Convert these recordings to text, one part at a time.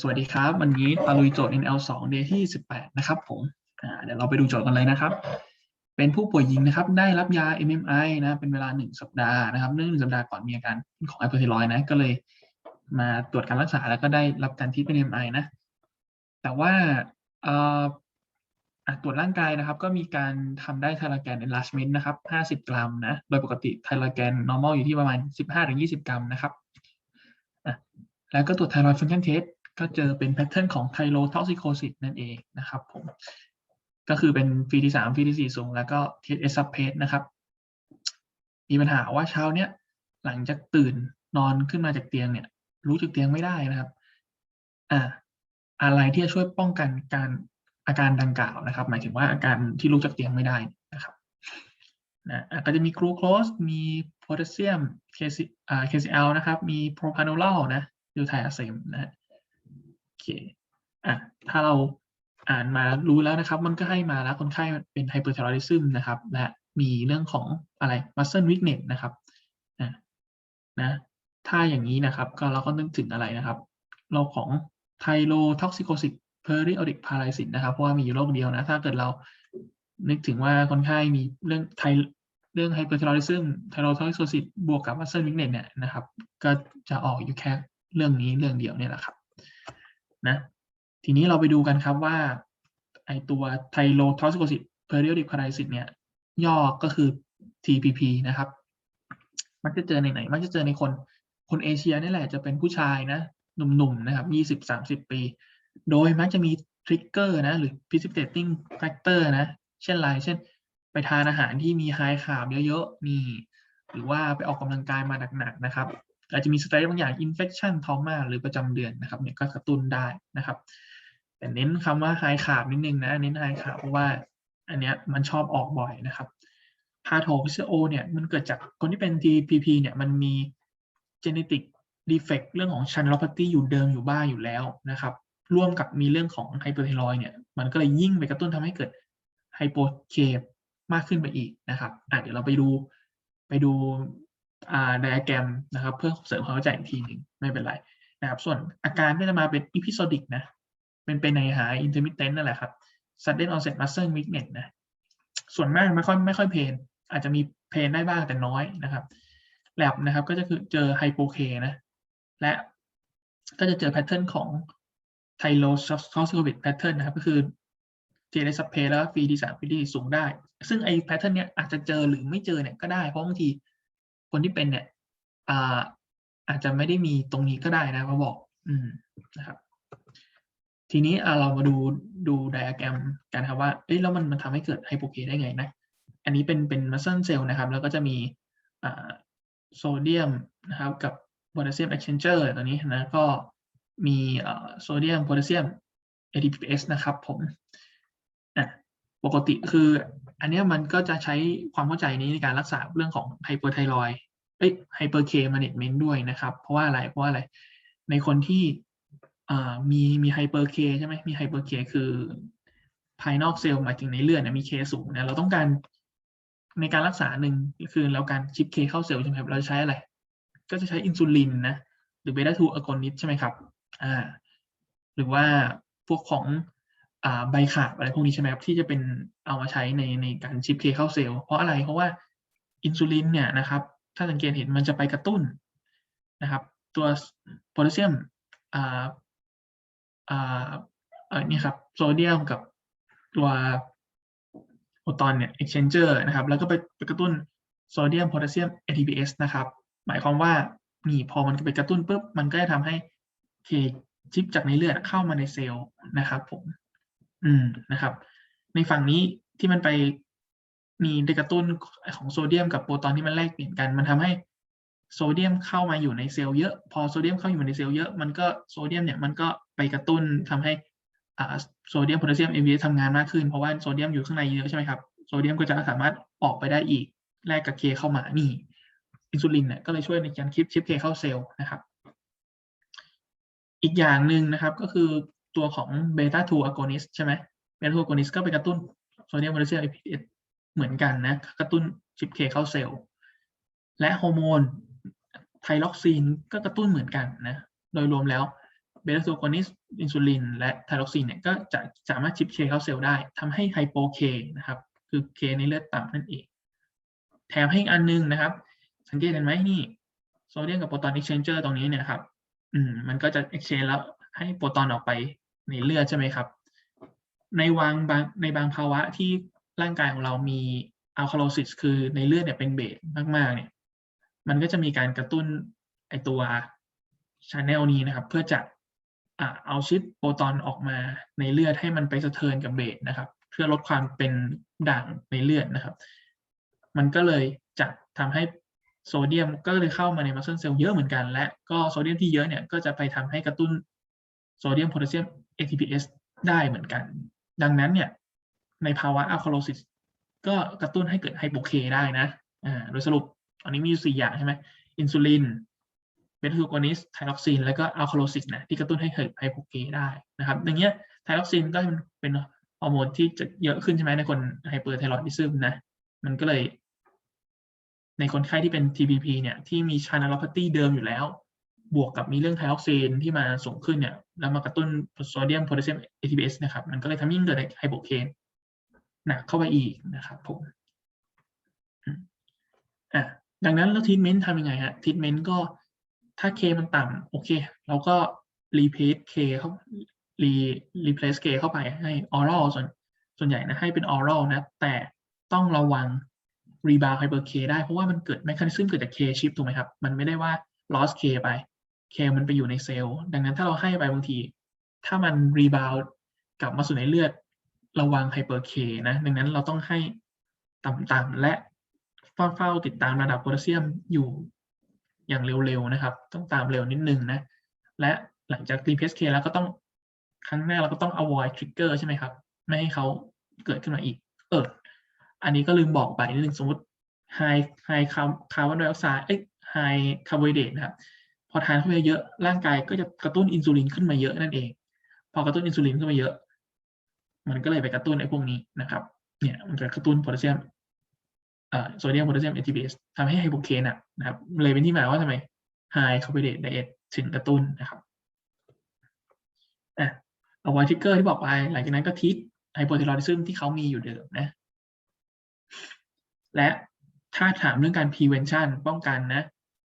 สวัสดีครับ วันนี้ตะลุยโจทย์ NL2 Day ที่ 18 นะครับผมเดี๋ยวเราไปดูโจทย์กันเลยนะครับ เป็นผู้ป่วยหญิงนะครับ ได้รับยา MMI นะ เป็นเวลา 1 สัปดาห์นะครับเนื่องหนึ่งสัปดาห์ก่อนมีอาการของไฮเปอร์ไทรอยนะ ก็เลยมาตรวจการรักษาแล้วก็ได้รับการที่เป็น MMI นะ แต่ว่าตรวจร่างกายนะครับ ก็มีการทำได้ไทรอยแกน enlargement นะครับ 50 กรัมนะ โดยปกติไทรอยแกน normal อยู่ที่ประมาณ 15-20 กรัมนะครับ แล้วก็ตรวจไทรอยด์ฟังก์ชันเทส ก็เจอเป็นแพทเทิร์นของไทโรท็อกซิโคซิสนั่นเองนะครับผมก็คือเป็นฟีที่สามฟีที่สี่สูง แล้วก็เทสเอสซับเพสนะครับ มีปัญหาว่าเช้าเนี้ยหลังจากตื่นนอนขึ้นมาจากเตียงเนี่ย รู้จากเตียงไม่ได้นะครับอ่าอะไรที่จะช่วยป้องกันการอาการดังกล่าวนะครับ หมายถึงว่าอาการที่ลุกจากเตียงไม่ได้นะครับนะก็จะมีกลูโคสมีโพแทสเซียมเคซีอ่า KCl นะครับ มีโพรพาโนลนะยูไทอาเซมนะฮะ เคอะถ้าเราอ่านมารู้แล้วนะครับ มันก็ให้มาแล้วคนไข้เป็นไฮเปอร์เทอริซึมนะครับ และมีเรื่องของอะไร muscle weakness นะครับนะนะถ้าอย่างนี้นะครับก็เราก็นึกถึงอะไรนะครับโรคของไทโรท็อกซิโคซิสเพอริโอดิกพาราซิสนะครับเพราะว่ามีอยู่โรคเดียวนะถ้าเกิดเรานึกถึงว่าคนไข้มีเรื่องไทเรื่องไฮเปอร์เทอริซึมไทโรท็อกซิโคซิสบวกกับ muscle weakness เนี่ยนะครับ ก็จะออกอยู่แค่เรื่องนี้เรื่องเดียวเนี่ยแหละครับ นะทีนี้เราไปดูกันครับว่าไอตัวไทโรท็อกซิโคซิสเพอริโอดิกพารซิสเนี่ยย่อก็คือ TPP นะครับ มักจะเจอในไหน มักจะเจอในคนคนเอเชียนี่แหละจะเป็นผู้ชายนะหนุ่มๆนะครับยี่สิบสามสิบปี โดยมักจะมีทริกเกอร์นะหรือ precipitating factor นะ เช่นไรเช่น ไปทานอาหารที่มีไฮคาร์บเยอะๆนี่ หรือว่าไปออกกำลังกายมาหนักๆนะครับ อาจจะมีสเตรสบางอย่าง infection trauma หรือประจำเดือนนะครับเนี่ยก็กระตุ้นได้นะครับ แต่เน้นคำว่าไฮคาร์บนิดนึงนะเน้นไฮคาร์บเพราะว่าอันเนี้ยมันชอบออกบ่อยนะครับพาโทพิซโอเนี่ยมันเกิดจากคนที่เป็น TPP เนี่ยมันมี genetic defect เรื่องของ channelopathy อยู่เดิมอยู่บ้างอยู่แล้วนะครับ ร่วมกับมีเรื่องของไฮเปอร์ไทรอยเนี่ยมันก็เลยยิ่งไปกระตุ้นทำให้เกิดไฮโปเคปมากขึ้นไปอีกนะครับอะเดี๋ยวเราไปดูไปดู ไดอะแกรมนะครับ เพื่อเสริมความเข้าใจอีกทีหนึ่งไม่เป็นไรนะครับ ส่วนอาการก็จะมาเป็น episodic นะเป็นเป็นในหา intermittent นั่นแหละครับ sudden onset muscle weakness นะส่วนมากไม่ค่อยไม่ค่อยเพนอาจจะมีเพนได้บ้างแต่น้อยนะครับแลบนะครับก็จะคือเจอไฮโปเคนะและก็จะเจอแพทเทิร์นของไทโรซอสโควิดแพทเทิร์นนะครับ ก็คือเจเนสเพแล้วฟีดีสามฟีดีสูงได้ ซึ่งไอแพทเทิร์นเนี้ยอาจจะเจอหรือไม่เจอเนี่ยก็ได้เพราะบางที คนที่เป็นเนี่ยอ่าอาจจะไม่ได้มีตรงนี้ก็ได้นะเขาบอก อืมนะครับ ทีนี้เรามาดูดูไดอะแกรมกันครับว่าเอ้ยแล้วมันมันทำให้เกิดไฮโปเคได้ไงนะ อันนี้เป็นเป็นมัสเซิลเซลล์นะครับ แล้วก็จะมีอ่าโซเดียมนะครับกับโพแทสเซียมเอ็กชแนนเจอร์ตัวนี้นะก็มีโซเดียมโพแทสเซียม ATPS นะครับผมอะปกติคือ อันนี้มันก็จะใช้ความเข้าใจนี้ในการรักษาเรื่องของไฮเปอร์ไทรอยเอ้ยไฮเปอร์เคมาเนจเมนต์ด้วยนะครับ เพราะว่าอะไรเพราะว่าอะไรในคนที่มีมีไฮเปอร์เคใช่ไหมมีไฮเปอร์เคคือภายนอกเซลล์หมายถึงในเลือดนี่ยมีเคสูงนะเราต้องการในการรักษาหนึ่งคือเราการชิปเคเข้าเซลล์ใช่ไหมครับเราใช้อะไร ก็จะใช้อินซูลินนะหรือเบต้าทูอะกอนิสใช่ไหมครับอ่าหรือว่าพวกของ ใบขาบอะไรพวกนี้ใช่ไหมครับที่จะเป็นเอามาใช้ในในการชิปเคเข้าเซลล์เพราะอะไรเพราะว่าอินซูลินเนี่ยนะครับถ้าสังเกตเห็นมันจะไปกระตุ้นนะครับตัวโพแทสเซียมอ่าอ่าเออนี่ครับโซเดียมกับตัวโปรตอนเนี่ย exchanger นะครับแล้วก็ไปไปกระตุ้นโซเดียมโพแทสเซียม ATPase นะครับหมายความว่านี่พอมันไปกระตุ้นปุ๊บมันก็จะทำให้เคชิปจากในเลือดเข้ามาในเซลล์นะครับผม อืมนะครับ ในฝั่งนี้ที่มันไปมีได้กระตุ้นของโซเดียมกับโปรตอนที่มันแลกเปลี่ยนกัน มันทำให้โซเดียมเข้ามาอยู่ในเซลล์เยอะ พอโซเดียมเข้าอยู่ในเซลล์เยอะ มันก็โซเดียมเนี่ยมันก็ไปกระตุ้นทำให้อ่าโซเดียมโพแทสเซียมเอวีทำงานมากขึ้น เพราะว่าโซเดียมอยู่ข้างในเยอะใช่ไหมครับโซเดียมก็จะสามารถออกไปได้อีกแลกกับเคเข้ามานี่อินซูลินเนี่ยก็เลยช่วยในการคิปชิปเคเข้าเซลล์นะครับ อีกอย่างหนึ่งนะครับก็คือ ตัวของเบต้า2อะโกนิสใช่ไหมเบต้า2อะโกนิสก็ไปกระตุ้นโซเดียมโพแทสเซียมเอพีเหมือนกันนะกระตุ้นชิปเคเข้าเซลล์และฮอร์โมนไทล็อกซีนก็กระตุ้นเหมือนกันนะโดยรวมแล้วเบต้าซูโคนิสอินซูลินและไทรอกซินเนี่ยก็จะสามารถชิปเคเข้าเซลล์ได้ทำให้ไฮโปเคนะครับ คือเคในเลือดต่ำนั่นเอง แถมให้อีกอันนึงนะครับ สังเกตเห็นไหมนี่โซเดียมกับโปรตอน e x c h a n g e r ตรงนี้เนี่ยครับอืมมันก็จะ exchange แล้วให้โปรตอนออกไป ในเลือดใช่ไหมครับ ในวางบางในบางภาวะที่ร่างกายของเรามีอัลคาโลซิสคือในเลือดเนี่ยเป็นเบสมากๆเนี่ย มันก็จะมีการกระตุ้นไอตัวช n นลนี้นะครับ เพื่อจะเอาชิปโปรตอนออกมาในเลือดให้มันไปสะเทือนกับเบสนะครับ เพื่อลดความเป็นด่างในเลือดนะครับ มันก็เลยจะทำให้โซเดียมก็เลยเข้ามาในมัสเซ l เซลล์เยอะเหมือนกัน และก็โซเดียมที่เยอะเนี่ยก็จะไปทำให้กระตุ้นโซเดียมโพแทสเซียม ATPS ได้เหมือนกัน ดังนั้นเนี่ยในภาวะอัลคาโลซิสก็กระตุ้นให้เกิดไฮโปเคได้นะอ่าโดยสรุปอันนี้มีอยู่สี่อย่างใช่ไหมอินซูลินเบต้ากูนิสไทรอกซิน แล้วก็อัลคาโลซิสนะที่กระตุ้นให้เกิดไฮโปเคได้นะครับอย่างเงี้ยไทรอกซินก็เป็นฮอร์โมนที่จะเยอะขึ้นใช่ไหมในคนไฮเปอร์ไทรอยดิซึมนะ มันก็เลย ในคนไข้ที่เป็น TPP เนี่ยที่มีชาน l ล p a t h y เดิมอยู่แล้ว บวกกับมีเรื่องไทรอกซินที่มาสูงขึ้นเนี่ยแล้วมากระตุ้นโซเดียมโพแทสเซียม ATPase นะครับ มันก็เลยทำให้ยิ่งเกิดไฮโปเคนหนักเข้าไปอีกนะครับผมอะดังนั้นแล้วทีทเมนต์ทำยังไงฮะทีทเมนต์ก็ถ้าเคมันต่ำโอเค เราก็รีเพสเคเข้ารีรีเพลซเคเข้าไปให้ออรัลส่วนส่วนใหญ่นะให้เป็นออรัลนะ แต่ต้องระวังรีบาวไฮเปอร์เคได้เพราะว่ามันเกิดแมคคานิซึมเกิดจากเคชิปถูกไหมครับ มันไม่ได้ว่า loss k ไป k มันไปอยู่ในเซลล์ดังนั้นถ้าเราให้ไปบางที ถ้ามันรีบาวกลับมาสู่ในเลือดระวังไฮเปอร์เคนะ ดังนั้นเราต้องให้ต่ำๆและเฝ้าติดตามระดับโพแทสเซียมอยู่อย่างเร็วๆนะครับ ต้องตามเร็วนิดนึงนะ และหลังจากรีเพสเคแล้วก็ต้องครั้งแรกเราก็ต้อง avoid trigger ใช่ไหมครับ ไม่ให้เขาเกิดขึ้นมาอีก เออ อันนี้ก็ลืมบอกไปนิดนึงสมมติ high high carbon dioxide เอ้ย high carbohydrate นะครับ พอทานเข้าไปเยอะร่างกายก็จะกระตุ้นอินซูลินขึ้นมาเยอะนั่นเอง พอกระตุ้นอินซูลินขึ้นมาเยอะ มันก็เลยไปกระตุ้นไอ้พวกนี้นะครับเนี่ยมันจะกระตุ้นโพแทสเซียมเอ่อโซเดียมโพแทสเซียม ATPase ทำให้ไฮโปเคนอะนะครับเลยเป็นที่มาว่าทำไม high carbohydrate diet ถึงกระตุ้นนะครับอะเอาไว้ทิกเกอร์ที่บอกไปหลังจากนั้นก็ทิศไฮโปไทรอยดิซึมที่เขามีอยู่เดิมนะ และถ้าถามเรื่องการ prevention ป้องกันนะ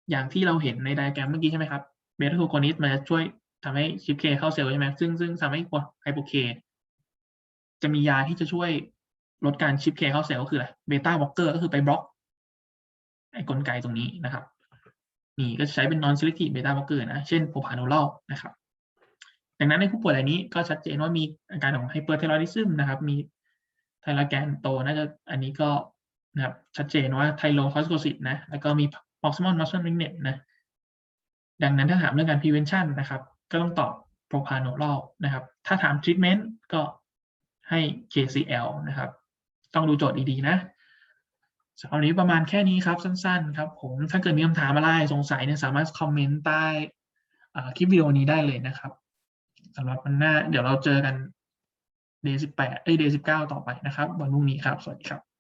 อย่างที่เราเห็นในไดอะแกรมเมื่อกี้ใช่ไหมครับเบต้าทูโคนิสมันจะช่วยทำให้ชิปเคเข้าเซลล์ใช่ไหมซึ่งซึ่งทำให้ไฮโปเคจะมียาที่จะช่วยลดการชิปเคเข้าเซลล์ก็คืออะไรเบต้าบล็อกเกอร์ก็คือไปบล็อกไอ้กลไกตรงนี้นะครับนี่ก็ใช้เป็น non selective beta blocker นะ เช่นโพพาโนลนะครับ ดังนั้นในผู้ป่วยรายนี้ก็ชัดเจนว่ามีอาการของไฮเปอร์ไทรอยดิซึมนะครับ มีไทรอยแกนโต น่าจะ อันนี้ก็นะครับ ชัดเจนว่าไทโรคอสโคซิตนะ แล้วก็มี proximal muscle weakness นะ ดังนั้นถ้าถามเรื่องการ prevention นะครับ ก็ต้องตอบ propranolol นะครับ ถ้าถาม treatment ก็ให้ KCL นะครับ ต้องดูโจทย์ดี ๆ นะสำหรับวันนี้ประมาณแค่นี้ครับ สั้น ๆ ครับ ผม ถ้าเกิดมีคำถามอะไรสงสัยเนี่ยสามารถคอมเมนต์ใต้คลิปวิดีโอนี้ได้เลยนะครับสำหรับวันหน้า เดี๋ยวเราเจอกัน day 18เอ้ย day 19ต่อไปนะครับ วันพรุ่งนี้ครับ สวัสดีครับ